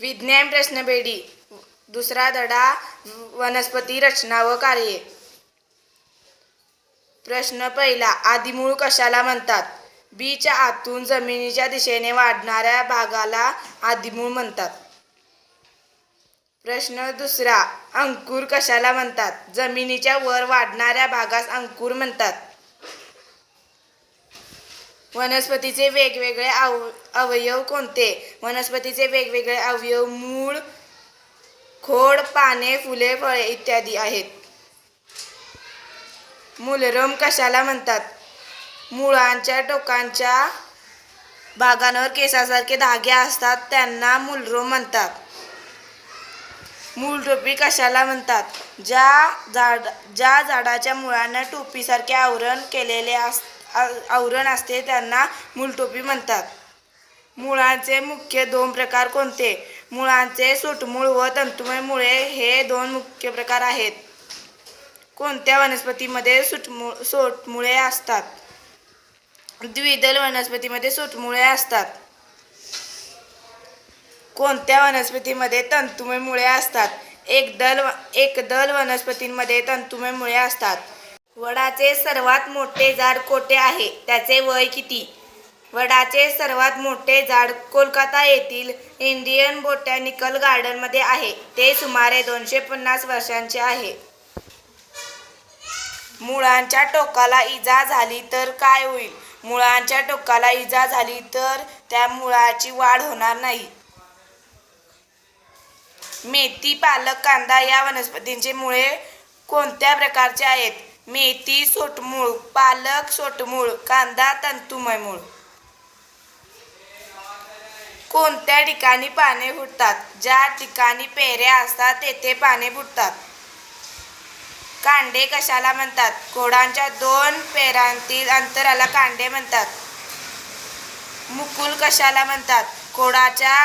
विज्ञान प्रश्नबेडी दुसरा धडा वनस्पती रचना व कार्ये. प्रश्न पहिला आदिमूळ कशाला म्हणतात? बीच्या आतून जमिनीच्या दिशेने वाढणाऱ्या भागाला आदिमूळ म्हणतात. प्रश्न दुसरा अंकुर कशाला म्हणतात? जमिनीच्या वर वाढणाऱ्या भागास अंकुर म्हणतात. वनस्पतीचे वेगवेगळे अव अवयव कोणते? वनस्पतीचे वेगवेगळे अवयव मूळ खोड पाने फुले फळे इत्यादी आहेत. मूलरम कशाला म्हणतात? मुळांच्या टोकांच्या भागांवर केसासारखे धागे असतात त्यांना मूलरोम म्हणतात. मूल टोपी कशाला म्हणतात? ज्या झाड ज्या झाडाच्या मुळांना टोपीसारखे आवरण केलेले असते आवरण असते त्यांना मूलटोपी म्हणतात. मुळांचे मुख्य दोन प्रकार कोणते? मुळांचे सुटमूळ व तंतुमय मुळे हे दोन मुख्य प्रकार आहेत. कोणत्या वनस्पतीमध्ये सुटमूळ सोटमुळे असतात? द्विदल वनस्पतीमध्ये सुटमुळे असतात. कोणत्या वनस्पतीमध्ये तंतुमय मुळे असतात एकदल एकदल वनस्पतींमध्ये तंतुमय मुळे असतात. वडाचे सर्वात मोठे झाड कोठे आहे? त्याचे वय किती? वडाचे सर्वात मोठे झाड कोलकाता येथील इंडियन बोटॅनिकल गार्डनमध्ये आहे. ते सुमारे दोनशे पन्नास वर्षांचे आहे. मुळांच्या टोकाला इजा झाली तर काय होईल? मुळांच्या टोकाला इजा झाली तर त्या मुळाची वाढ होणार नाही. मेथी पालक कांदा या वनस्पतींचे मुळे कोणत्या प्रकारचे आहेत? मेथी सोटमूळ पालक सोटमूळ कांदा तंतुमय मूळ. कोणत्या ठिकाणी पाने फुटतात? ज्या ठिकाणी पेऱ्या असतात तेथे पाने फुटतात. कांडे कशाला म्हणतात? घोडांच्या दोन पेरांतील अंतराला कांडे म्हणतात. मुकुल कशाला म्हणतात? घोडाच्या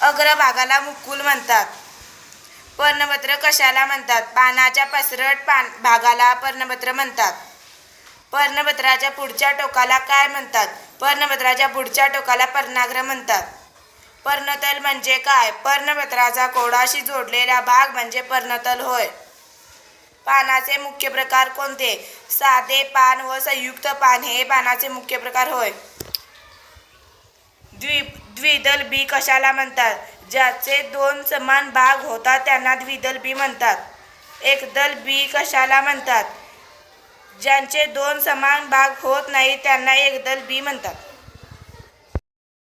अग्रभागाला मुकुल म्हणतात. पर्णपत्र कशाला म्हणतात? पानाच्या पसरट पान भागाला पर्णपत्र म्हणतात. पर्णपत्राच्या पुढच्या टोकाला काय म्हणतात? पर्णपत्राच्या पुढच्या टोकाला पर्णाग्र म्हणतात. पर्णतल म्हणजे काय? पर्णपत्राचा कोडाशी जोडलेला भाग म्हणजे पर्णतल होय. पानाचे मुख्य प्रकार कोणते? साधे पान व संयुक्त पान हे पानाचे मुख्य प्रकार होय. द्वि द्विदल बी कशाला म्हणतात? ज्याचे दोन समान भाग होतात त्यांना द्विदल बी म्हणतात. एकदल बी कशाला म्हणतात? ज्यांचे दोन समान भाग होत नाही त्यांना एकदल बी म्हणतात.